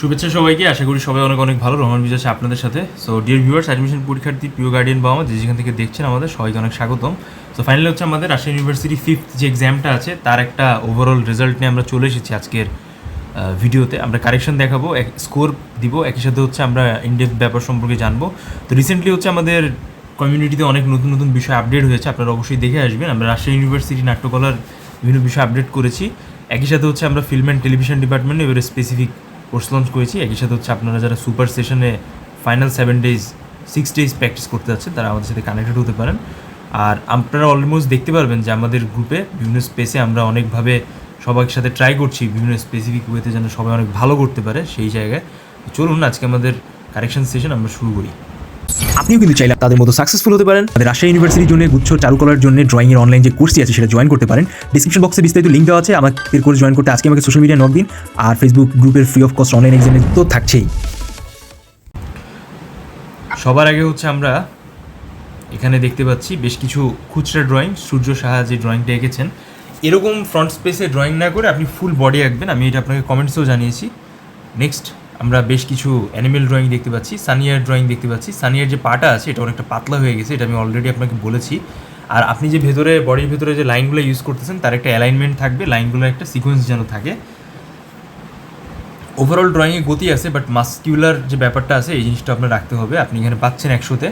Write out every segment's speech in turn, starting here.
শুভেচ্ছা সবাইকে, আশা করি সবাই অনেক অনেক ভালো। রহমান বিজ আছে আপনাদের সাথে। সো ডিয়ার ভিউয়ার্স অ্যাডমিশন পরীক্ষার্থী প্রিয় গার্ডিয়ান বাবা যে যেখান থেকে দেখছেন আমাদের, সবাইকে অনেক স্বাগতম। সো ফাইনালি হচ্ছে আমাদের রাজশাহী ইউনিভার্সিটি ফিফথ যে এক্সামটা আছে, তার একটা ওভারঅল রেজাল্ট নিয়ে আমরা চলে এসেছি আজকের ভিডিওতে আমরা কারেকশন দেখাবো, এক স্কোর দিব, একই সাথে হচ্ছে আমরা ইনডেপ ব্যাপার সম্পর্কে জানব। তো রিসেন্টলি হচ্ছে আমাদের কমিউনিটিতে অনেক নতুন নতুন বিষয় আপডেট হয়েছে, আপনারা অবশ্যই দেখে আসবেন। আমরা রাজশাহী ইউনিভার্সিটি নাট্যকলার বিভিন্ন বিষয় আপডেট করেছি। একই সাথে হচ্ছে আমরা ফিল্ম অ্যান্ড টেলিভিশন ডিপার্টমেন্টে এবারে স্পেসিফিক কোর্স লঞ্চ করেছি। একই সাথে হচ্ছে আপনারা যারা সুপার সেশনে final seven days, six days practice করতে যাচ্ছে, তারা আমাদের সাথে কানেক্টেড হতে পারেন। আর আপনারা অলমোস্ট দেখতে পারবেন যে আমাদের গ্রুপে বিভিন্ন স্পেসে আমরা অনেকভাবে সবার সাথে ট্রাই করছি, বিভিন্ন স্পেসিফিক ওয়েতে যেন সবাই অনেক ভালো করতে পারে সেই জায়গায়। চলুন আজকে আমাদের কারেকশন সেশন আমরা শুরু করি। আপনিও কিন্তু চাইলে তাদের মতো সাকসেসফুল হতে পারেন। তাদের রাজশাহী ইউনিভার্সিটির জন্য গুচ্ছ চারুকলার জন্য ড্রয়িং এর অনলাইন যে কোর্সটি আছে, সেটা জয়েন করতে পারেন। ডিসক্রিপশন বক্সে বিস্তারিত লিঙ্ক দেওয়া আছে। আমাদের কোর্স জয়েন করতে আজকে আমাকে সোশ্যাল মিডিয়া নক দিন। আর ফেসবুক গ্রুপের ফ্রি অফ কস্ট অনলাইন এক্সামে তো থাকছেই। সবার আগে হচ্ছে আমরা এখানে দেখতে পাচ্ছি বেশ কিছু খুচরা ড্রয়িং সূর্য সাহা যে ড্রয়িংটা এঁকেছেন, এরকম ফ্রন্ট স্পেসে ড্রয়িং না করে আপনি ফুল বডি আঁকবেন। আমি এটা আপনাকে কমেন্টসেও জানিয়েছি। নেক্সট আমরা বেশ কিছু অ্যানিমেল ড্রয়িং দেখতে পাচ্ছি সানিয়ার ড্রয়িং দেখতে পাচ্ছি। সানিয়ার যে পাটা আছে, এটা অনেকটা পাতলা হয়ে গেছে, এটা আমি অলরেডি আপনাকে বলেছি। আর আপনি যে ভেতরে বডির ভেতরে যে লাইনগুলো ইউজ করতেছেন, তার একটা অ্যালাইনমেন্ট থাকবে লাইনগুলো একটা সিকোয়েন্স যেন থাকে। ওভারঅল ড্রয়িংয়ে গতি আছে বাট মাস্কিউলার যে ব্যাপারটা আছে, এই জিনিসটা আপনার রাখতে হবে। আপনি এখানে পাচ্ছেন একশোতে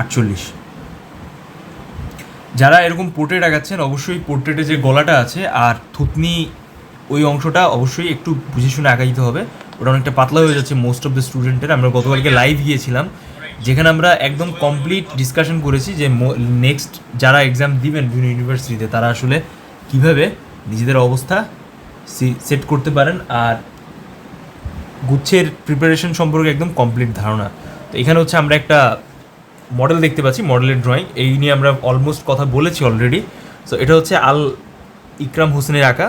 আটচল্লিশ। যারা এরকম পোর্ট্রেট আগাচ্ছেন, অবশ্যই পোর্ট্রেটে যে গলাটা আছে আর থুতনি ওই অংশটা অবশ্যই একটু বুঝে শুনে আঁকা দিতে হবে। ওটা অনেকটা পাতলা হয়ে যাচ্ছে মোস্ট অফ দ্য স্টুডেন্টের আমরা গতকালকে লাইভ গিয়েছিলাম, যেখানে আমরা একদম কমপ্লিট ডিসকাশন করেছি যে নেক্সট যারা এক্সাম দিবেন বিভিন্ন ইউনিভার্সিটিতে তারা আসলে কীভাবে নিজেদের অবস্থা সেট করতে পারেন আর গুচ্ছের প্রিপারেশন সম্পর্কে একদম কমপ্লিট ধারণা। তো এখানে হচ্ছে আমরা একটা মডেল দেখতে পাচ্ছি মডেলের ড্রয়িং এই নিয়ে আমরা অলমোস্ট কথা বলেছি অলরেডি সো এটা হচ্ছে আল, ইকরাম হোসেনের আঁকা।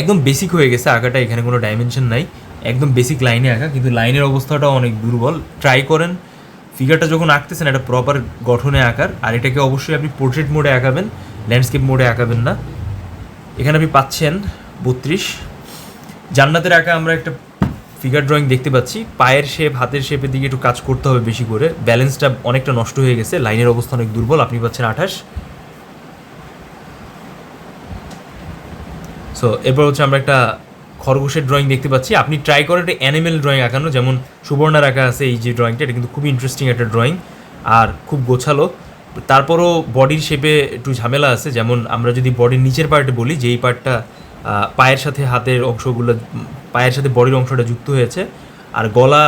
একদম বেসিক হয়ে গেছে আঁকাটা, এখানে কোনো ডাইমেনশন নাই। একদম বেসিক লাইনে আঁকা, কিন্তু লাইনের অবস্থাটা অনেক দুর্বল। ট্রাই করেন। ফিগারটা যখন আঁকতেছেন এটা প্রপার গঠনে আঁকার, আর এটাকে অবশ্যই আপনি পোর্ট্রেট মোডে আঁকাবেন ল্যান্ডস্কেপ মোডে আঁকাবেন না। এখানে আপনি পাচ্ছেন বত্রিশ। জান্নাতের আঁকা আমরা একটা ফিগার ড্রয়িং দেখতে পাচ্ছি। পায়ের শেপ হাতের শেপের দিকে একটু কাজ করতে হবে বেশি করে। ব্যালেন্সটা অনেকটা নষ্ট হয়ে গেছে লাইনের অবস্থা অনেক দুর্বল, আপনি পাচ্ছেন আঠাশ। সো এরপর হচ্ছে আমরা একটা খরগোশের ড্রয়িং দেখতে পাচ্ছি। আপনি ট্রাই করেন একটা অ্যানিমেল ড্রয়িং আঁকানো, যেমন সুবর্ণার আঁকা আছে এই যে ড্রয়িংটা এটা কিন্তু খুবই ইন্টারেস্টিং একটা ড্রয়িং আর খুব গোছালো। তারপরও বডির শেপে একটু ঝামেলা আছে, যেমন আমরা যদি বডির নিচের পার্টে বলি যে এই পার্টটা পায়ের সাথে হাতের অংশগুলো, পায়ের সাথে বডির অংশটা যুক্ত হয়েছে, আর গলা,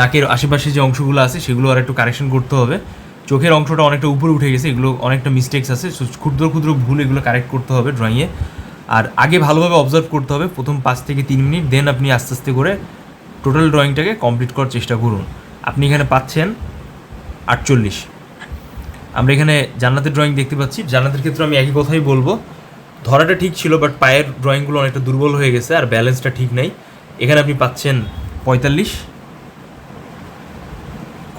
নাকের আশেপাশে যে অংশগুলো আছে, সেগুলো আর একটু কারেকশন করতে হবে। চোখের অংশটা অনেকটা উপরে উঠে গেছে, এগুলো অনেকটা মিস্টেক্স আছে। ক্ষুদ্র ক্ষুদ্র ভুল এগুলো কারেক্ট করতে হবে ড্রয়িংয়ে আর আগে ভালোভাবে অবজার্ভ করতে হবে, প্রথম পাঁচ থেকে তিন মিনিট দেন আপনি আস্তে আস্তে করে টোটাল ড্রয়িংটাকে কমপ্লিট করার চেষ্টা করুন। আপনি এখানে পাচ্ছেন আটচল্লিশ। আমরা এখানে জান্নাতের ড্রয়িং দেখতে পাচ্ছি। জান্নাতের ক্ষেত্রে আমি একই কথাই বলব। ধরাটা ঠিক ছিল বাট পায়ের ড্রয়িংগুলো অনেকটা দুর্বল হয়ে গেছে, আর ব্যালেন্সটা ঠিক নেই। এখানে আপনি পাচ্ছেন পঁয়তাল্লিশ।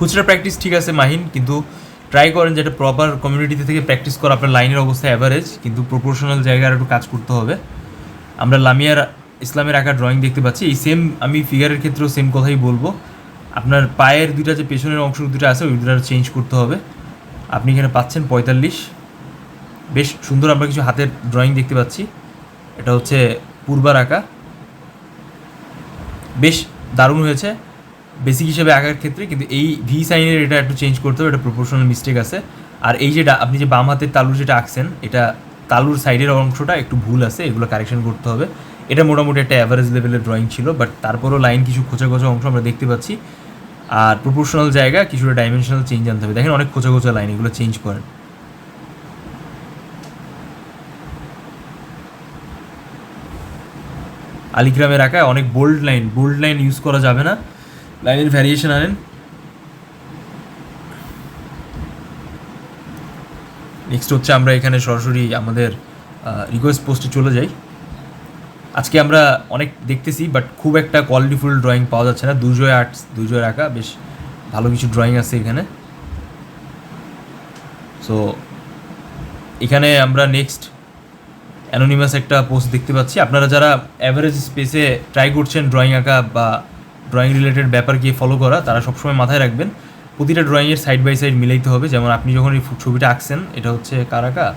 খুচরা প্র্যাকটিস ঠিক আছে, মাহিন, কিন্তু ট্রাই করেন যেটা প্রপার কমিউনিটিতে থেকে প্র্যাকটিস করা, আপনার লাইনের অবস্থা অ্যাভারেজ কিন্তু প্রপোর্শনাল জায়গায় একটু কাজ করতে হবে। আমরা লামিয়ার ইসলামের আঁকা ড্রয়িং দেখতে পাচ্ছি, এই সেম আমি ফিগারের ক্ষেত্রেও সেম কথাই বলব। আপনার পায়ের দুইটা যে পেছনের অংশ দুটো আছে, ওই দুটো চেঞ্জ করতে হবে। আপনি এখানে পাচ্ছেন পঁয়তাল্লিশ। বেশ সুন্দর আমরা কিছু হাতের ড্রয়িং দেখতে পাচ্ছি। এটা হচ্ছে পূর্বার আঁকা। বেশ দারুণ হয়েছে। বেসিক হিসেবে আঁকার ক্ষেত্রে, কিন্তু এই ভি সাইনের এটা একটু চেঞ্জ করতে হবে, এটা প্রপোর্শনাল মিস্টেক আছে। আর এই যে ডা- আপনি যে বাম হাতের তালুর যেটা আঁকছেন, এটা তালুর সাইডের অংশটা একটু ভুল আছে, এগুলো কারেকশন করতে হবে। এটা মোটামুটি একটা অ্যাভারেজ লেভেলের ড্রয়িং ছিল বাট তারপরও লাইন কিছু খোঁচা খোঁচা অংশ আমরা দেখতে পাচ্ছি। আর প্রপোর্শনাল জায়গা, কিছুটা ডাইমেনশনাল চেঞ্জ আনতে হবে। দেখেন অনেক খোঁচা খোঁচা লাইন এগুলো চেঞ্জ করেন। আলিগ্রামের আঁকায় অনেক bold line bold line use করা যাবে না। লাইনের ভ্যারিয়েশন আনেন। নেক্সট হচ্ছে আমরা এখানে সরাসরি আমাদের রিকোয়েস্ট পোস্টে চলে যাই। আজকে আমরা অনেক দেখতেছি বাট খুব একটা কোয়ালিটিফুল ড্রয়িং পাওয়া যাচ্ছে না। দুজয় আর্টস দুজয়ের আঁকা বেশ ভালো কিছু ড্রয়িং আছে এখানে। সো এখানে আমরা নেক্সট অ্যানোনিমাস একটা পোস্ট দেখতে পাচ্ছি। আপনারা যারা অ্যাভারেজ স্পেসে ট্রাই করছেন ড্রয়িং আঁকা বা ড্রয়িং রিলেটেড ব্যাপার গিয়ে ফলো করা, তারা সবসময় মাথায় রাখবেন। প্রতিটা ড্রয়িংয়ের সাইড বাই সাইড মিলাইতে হবে। যেমন আপনি যখন এই ছবিটা আঁকছেন, এটা হচ্ছে কারাকা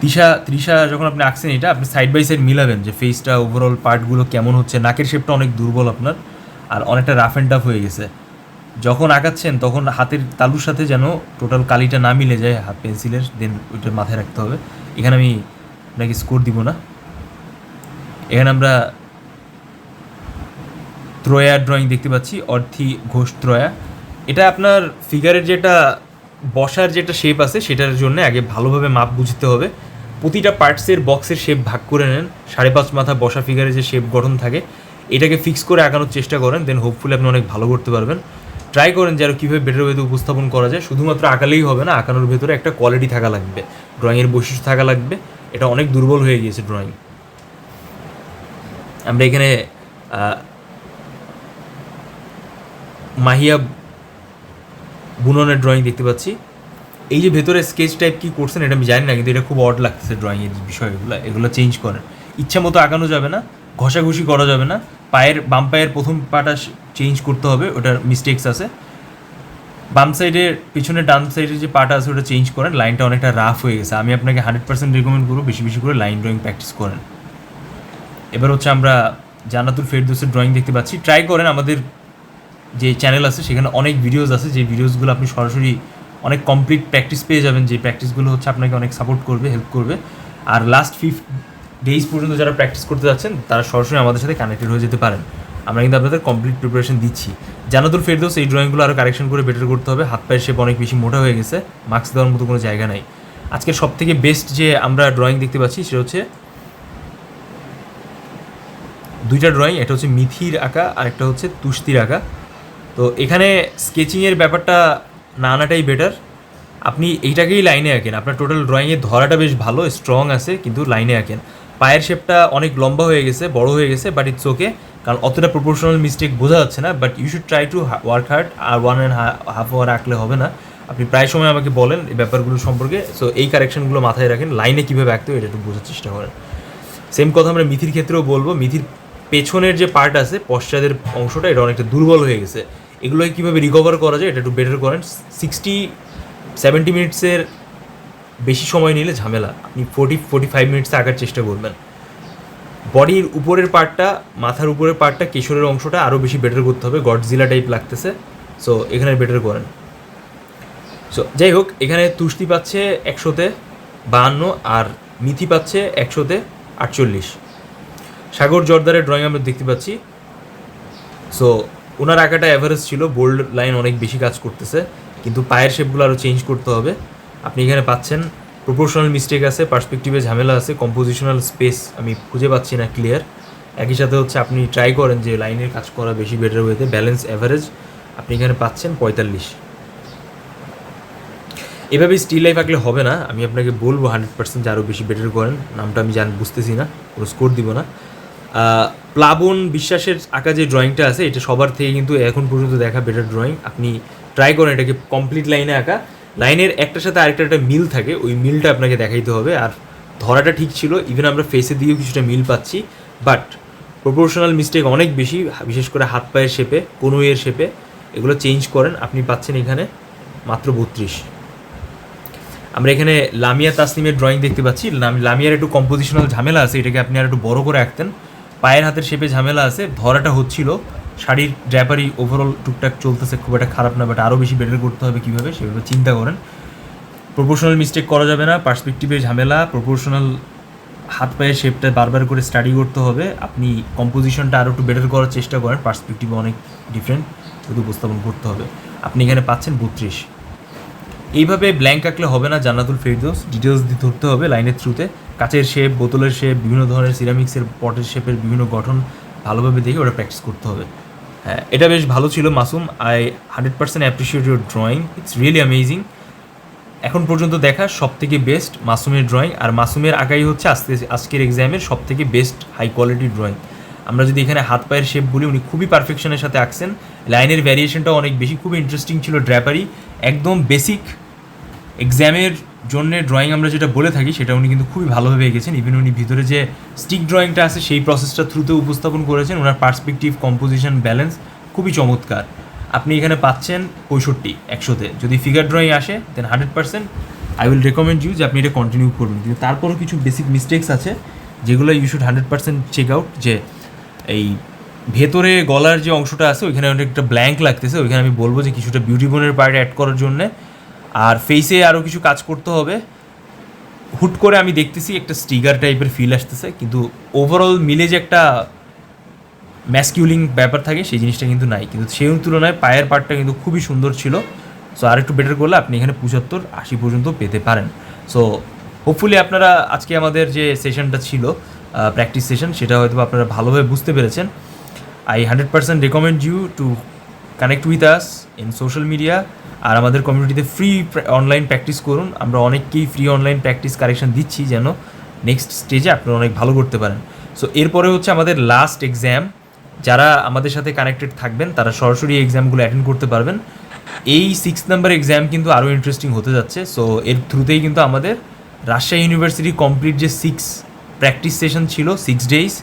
তৃষা তৃষা যখন আপনি আঁকছেন এটা, আপনি সাইড বাই সাইড মিলাবেন যে ফেসটা ওভারঅল পার্টগুলো কেমন হচ্ছে। নাকের শেপটা অনেক দুর্বল আপনার, আর অনেকটা রাফ অ্যান্ড টাফ হয়ে গেছে। যখন আঁকাচ্ছেন, তখন হাতের তালুর সাথে যেন টোটাল কালিটা না মিলে যায়, হাত পেন্সিলের দেন ওইটা মাথায় রাখতে হবে। এখানে আমি আপনাকে স্কোর দিব না। এখানে আমরা ত্রয়া ড্রয়িং দেখতে পাচ্ছি, অর্থি ঘোষ ত্রয়া। এটা আপনার ফিগারের যেটা বসার যেটা শেপ আছে, সেটার জন্য আগে ভালোভাবে মাপ বুঝতে হবে। প্রতিটা পার্টসের বক্সের শেপ ভাগ করে নেন, সাড়ে পাঁচ মাথা বসা ফিগারে যে শেপ গঠন থাকে, এটাকে ফিক্স করে আঁকানোর চেষ্টা করেন দেন হোপফুলি আপনি অনেক ভালো করতে পারবেন। ট্রাই করেন যে আরও কীভাবে বেটার ওয়েতে উপস্থাপন করা যায়। শুধুমাত্র আঁকালেই হবে না, আঁকানোর ভেতরে একটা কোয়ালিটি থাকা লাগবে। ড্রয়িংয়ের বৈশিষ্ট্য থাকা লাগবে। এটা অনেক দুর্বল হয়ে গিয়েছে ড্রয়িং আমরা এখানে মাহিয়া বুননের ড্রয়িং দেখতে পাচ্ছি। এই যে ভেতরে স্কেচ টাইপ কি করছেন এটা আমি জানি না, কিন্তু এটা খুব অড লাগতেছে ড্রয়িংয়ের বিষয়গুলো, এগুলো চেঞ্জ করেন ইচ্ছা মতো আঁকানো যাবে না, ঘষাঘষি করা যাবে না, পায়ের, বাম পায়ের প্রথম পাটা চেঞ্জ করতে হবে, ওটার মিস্টেক্স আছে। বাম সাইডের পিছনে ডান সাইডের যে পাটা আছে, ওটা চেঞ্জ করেন লাইনটা অনেকটা রাফ হয়ে গেছে। আমি আপনাকে হান্ড্রেড পার্সেন্ট রেকমেন্ড করব, বেশি বেশি করে লাইন ড্রয়িং প্র্যাকটিস করেন। এবার হচ্ছে আমরা জান্নাতুল ফেরদৌসের ড্রয়িং দেখতে পাচ্ছি। ট্রাই করেন, আমাদের যে চ্যানেল আছে, সেখানে অনেক ভিডিওস আছে, যে ভিডিওসগুলো আপনি সরাসরি অনেক কমপ্লিট প্র্যাকটিস পেয়ে যাবেন, যে প্র্যাকটিসগুলো হচ্ছে আপনাকে অনেক সাপোর্ট করবে হেল্প করবে। আর লাস্ট ফিফ ডেইজ পর্যন্ত যারা প্র্যাকটিস করতে যাচ্ছেন, তারা সরাসরি আমাদের সাথে কানেক্টেড হয়ে যেতে পারেন। আমরা কিন্তু আপনাদের কমপ্লিট প্রিপারেশন দিচ্ছি। জানাতুল ফেরদৌস, এই ড্রয়িংগুলো আরও কারেকশন করে বেটার করতে হবে। হাত পায়ের শেপ অনেক বেশি মোটা হয়ে গেছে মার্কস দেওয়ার মতো কোনো জায়গা নাই। আজকের সব থেকে বেস্ট যে আমরা ড্রয়িং দেখতে পাচ্ছি, সেটা হচ্ছে দুইটা ড্রয়িং একটা হচ্ছে মিথির আঁকা, আর একটা হচ্ছে তুস্তির আঁকা। তো এখানে স্কেচিংয়ের ব্যাপারটা না আনাটাই বেটার আপনি এইটাকেই লাইনে আঁকেন। আপনার টোটাল ড্রয়িংয়ের ধরাটা বেশ ভালো স্ট্রং আছে, কিন্তু লাইনে আঁকেন। পায়ের শেপটা অনেক লম্বা হয়ে গেছে, বড় হয়ে গেছে বাট ইটস ওকে কারণ অতটা প্রপোর্শনাল মিস্টেক বোঝা যাচ্ছে না but you should try to work hard R one and half hour আঁকলে হবে না। আপনি প্রায় সময় আমাকে বলেন এই ব্যাপারগুলো সম্পর্কে। সো এই কারেকশনগুলো মাথায় রাখেন লাইনে কীভাবে আঁকতে হবে এটা একটু বোঝার চেষ্টা করেন। সেম কথা আমরা মিথির ক্ষেত্রেও বলব। মিথির পেছনের যে পার্ট আছে, পশ্চাদের অংশটা, এটা অনেকটা দুর্বল হয়ে গেছে। এগুলোকে কীভাবে রিকভার করা যায় এটা একটু বেটার করেন। সিক্সটি সেভেন্টি মিনিটসের বেশি সময় নিলে ঝামেলা। আপনি ফোর্টি ফোর্টি ফাইভ মিনিটসে আঁকার চেষ্টা করবেন। বডির উপরের পার্টটা মাথার উপরের পার্টটা কেশরের অংশটা আরও বেশি বেটার করতে হবে। গডজিলা টাইপ লাগতেছে। সো এখানে বেটার করেন। সো যাই হোক, এখানে তুষ্টি পাচ্ছে একশোতে বাহান্ন আর মিথি পাচ্ছে একশোতে আটচল্লিশ। সাগর জর্দারের ড্রয়িং আমরা দেখতে পাচ্ছি। সো ওনার আঁকাটা অ্যাভারেজ ছিল বোল্ড লাইন অনেক বেশি কাজ করতেছে, কিন্তু পায়ের শেপগুলো আরও চেঞ্জ করতে হবে। আপনি এখানে পাচ্ছেন প্রপোর্শনাল মিস্টেক আছে পার্সপেক্টিভে ঝামেলা আছে কম্পোজিশনাল স্পেস আমি খুঁজে পাচ্ছি না ক্লিয়ার একই সাথে হচ্ছে আপনি ট্রাই করেন যে লাইনের কাজ করা বেশি বেটার ওয়েতে ব্যালেন্স অ্যাভারেজ আপনি এখানে পাচ্ছেন পঁয়তাল্লিশ। এভাবে স্টিল লাইফ আঁকলে হবে না, আমি আপনাকে বলব হান্ড্রেড পার্সেন্ট যে আরও বেশি বেটার করেন, নামটা আমি জান, বুঝতেছি না, কোনো স্কোর দিব না। প্লাবন বিশ্বাসের আঁকা যে ড্রয়িংটা আছে, এটা সবার থেকে কিন্তু এখন পর্যন্ত দেখা বেটার ড্রয়িং আপনি ট্রাই করেন, এটাকে কমপ্লিট লাইনে আঁকা। লাইনের একটার সাথে আরেকটা একটা মিল থাকে, ওই মিলটা আপনাকে দেখাইতে হবে। আর ধরাটা ঠিক ছিল ইভেন আমরা ফেসে দিয়েও কিছুটা মিল পাচ্ছি। বাট প্রপোর্শনাল মিস্টেক অনেক বেশি, বিশেষ করে হাত পায়ের শেপে কনুইয়ের শেপে এগুলো চেঞ্জ করেন, আপনি পাচ্ছেন এখানে মাত্র বত্রিশ। আমরা এখানে লামিয়া তাসলিমের ড্রয়িং দেখতে পাচ্ছি। লামিয়ার একটু কম্পোজিশনাল ঝামেলা আছে, এটাকে আপনি আর একটু বড় করে আঁকতেন। পায়ের হাতের শেপে ঝামেলা আছে, ধরাটা হচ্ছিল। শাড়ির ড্র্যাপারি ওভারঅল টুকটাক চলতেছে, খুব একটা খারাপ না বাট আরও বেশি বেটার করতে হবে কীভাবে সেভাবে চিন্তা করেন। প্রপোর্শনাল মিস্টেক করা যাবে না পার্সপেক্টিভে ঝামেলা প্রপোর্শনাল হাত পায়ের শেপটা বারবার করে স্টাডি করতে হবে। আপনি কম্পোজিশনটা আরও একটু বেটার করার চেষ্টা করেন পার্সপেক্টিভে অনেক ডিফারেন্ট উপস্থাপন করতে হবে। আপনি এখানে পাচ্ছেন বত্রিশ। এইভাবে ব্ল্যাঙ্ক আঁকলে হবে না জান্নাতুল ফেরদৌস। ডিটেলস দিয়ে ধরতে হবে লাইনের থ্রুতে কাচের শেপ বোতলের শেপ বিভিন্ন ধরনের সিরামিক্সের পটের শেপের বিভিন্ন গঠন ভালোভাবে দেখে ওটা প্র্যাকটিস করতে হবে। হ্যাঁ এটা বেশ ভালো ছিল Masum. I hundred percent appreciate your drawing it's really amazing এখন পর্যন্ত দেখা সব থেকে বেস্ট মাসুমের ড্রয়িং আর মাসুমের আঁকাই হচ্ছে আজকে আজকের এক্সামের সব থেকে বেস্ট হাই কোয়ালিটি ড্রয়িং আমরা যদি এখানে হাত পায়ের শেপ বলি, উনি খুবই পারফেকশনের সাথে আঁকছেন। লাইনের ভ্যারিয়েশনটা অনেক বেশি। খুবই ইন্টারেস্টিং ছিল ড্র্যাপারি একদম বেসিক এক্সামের জন্য ড্রয়িং আমরা যেটা বলে থাকি, সেটা উনি কিন্তু খুবই ভালোভাবে এঁকেছেন। ইভেন উনি ভিতরে যে স্টিক ড্রয়িংটা আছে, সেই প্রসেসটা থ্রুতে উপস্থাপন করেছেন। ওনার পার্সপেক্টিভ কম্পোজিশন ব্যালেন্স খুবই চমৎকার। আপনি এখানে পাচ্ছেন পঁয়ষট্টি একশোতে। যদি ফিগার ড্রয়িং আসে then hundred percent I will recommend you যে আপনি এটা কন্টিনিউ করবেন কিন্তু তারপরও কিছু বেসিক মিস্টেক্স আছে, যেগুলো you should hundred percent check out যে এই ভেতরে গলার যে অংশটা আছে, ওইখানে অনেকটা ব্ল্যাঙ্ক লাগতেছে। ওইখানে আমি বলব যে কিছুটা বিউটি বোনের পার্ট অ্যাড করার জন্যে আর ফেসে আরও কিছু কাজ করতে হবে। হুট করে আমি দেখতেছি একটা স্টিগার টাইপের ফিল আসতেছে, কিন্তু ওভারঅল মিলে যে একটা ম্যাসকিউলিং ব্যাপার থাকে, সেই জিনিসটা কিন্তু নাই। কিন্তু সেই তুলনায় পায়ের পার্টটা কিন্তু খুবই সুন্দর ছিল। সো আর একটু বেটার করলে আপনি এখানে পঁচাত্তর, আশি পর্যন্ত পেতে পারেন। সো হোপফুলি আপনারা আজকে আমাদের যে সেশনটা ছিল প্র্যাকটিস সেশন সেটা হয়তো আপনারা ভালোভাবে বুঝতে পেরেছেন। I hundred percent recommend you to connect with us in social media আর আমাদের কমিউনিটিতে ফ্রি অনলাইন প্র্যাকটিস করুন। আমরা অনেককেই ফ্রি অনলাইন প্র্যাকটিস কারেকশন দিচ্ছি যেন নেক্সট স্টেজে আপনারা অনেক ভালো করতে পারেন। সো এরপরে হচ্ছে আমাদের লাস্ট এক্সাম যারা আমাদের সাথে কানেক্টেড থাকবেন, তারা সরাসরি এক্সামগুলো অ্যাটেন্ড করতে পারবেন। এই সিক্স নাম্বার এক্সাম কিন্তু আরও ইন্টারেস্টিং হতে যাচ্ছে। সো এর থ্রুতেই কিন্তু আমাদের রাজশাহী ইউনিভার্সিটি কমপ্লিট যে সিক্স প্র্যাকটিস সেশন ছিল six days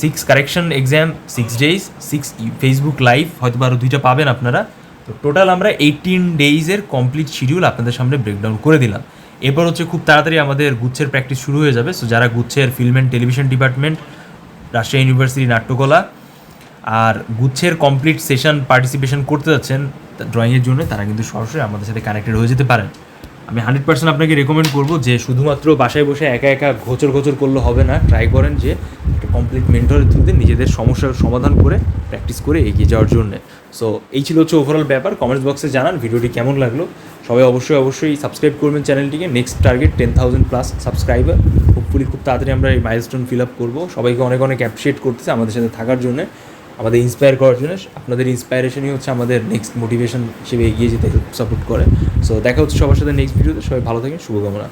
six correction exam six days six Facebook live হয়তো আরও দুইটা পাবেন আপনারা। তো টোটাল আমরা এইটিন ডেইজের কমপ্লিট শিডিউল আপনাদের সামনে ব্রেকডাউন করে দিলাম। এরপর হচ্ছে খুব তাড়াতাড়ি আমাদের গুচ্ছের প্র্যাকটিস শুরু হয়ে যাবে। সো যারা গুচ্ছের film and television department Rajshahi university নাট্যকলা, আর গুচ্ছের কমপ্লিট সেশন পার্টিসিপেশন করতে যাচ্ছেন ড্রয়িংয়ের জন্য, তারা কিন্তু সরাসরি আমাদের সাথে কানেক্টেড হয়ে যেতে পারেন। আমি হান্ড্রেড পার্সেন্ট আপনাকে রেকমেন্ড করব যে শুধুমাত্র বাসায় বসে একা একা ঘোচর ঘোচর করলে হবে না। ট্রাই করেন যে একটা কমপ্লিট মেন্টরের থ্রুতে নিজেদের সমস্যার সমাধান করে প্র্যাকটিস করে এগিয়ে যাওয়ার জন্য। সো এই ছিল হচ্ছে ওভারঅল ব্যাপার। কমেন্টস বক্সে জানান, ভিডিওটি কেমন লাগল? সবাই অবশ্যই অবশ্যই সাবস্ক্রাইব করবেন চ্যানেলটিকে next target ten thousand plus subscriber hopefully খুব তাড়াতাড়ি আমরা এই মাইলস্টোন ফিল আপ করব। সবাইকে অনেক অনেক অ্যাপ্রিসিয়েট করতেছে আমাদের সাথে থাকার জন্য। আমাদের ইন্সপায়ার করার জন্য আপনাদের ইন্সপায়ারেশনই হচ্ছে আমাদের নেক্সট মোটিভেশন হিসেবে এগিয়ে যেতে সাপোর্ট করে। সো দেখা হচ্ছে সবার সাথে নেক্সট ভিডিওতে সবাই ভালো থাকেন, শুভকামনা।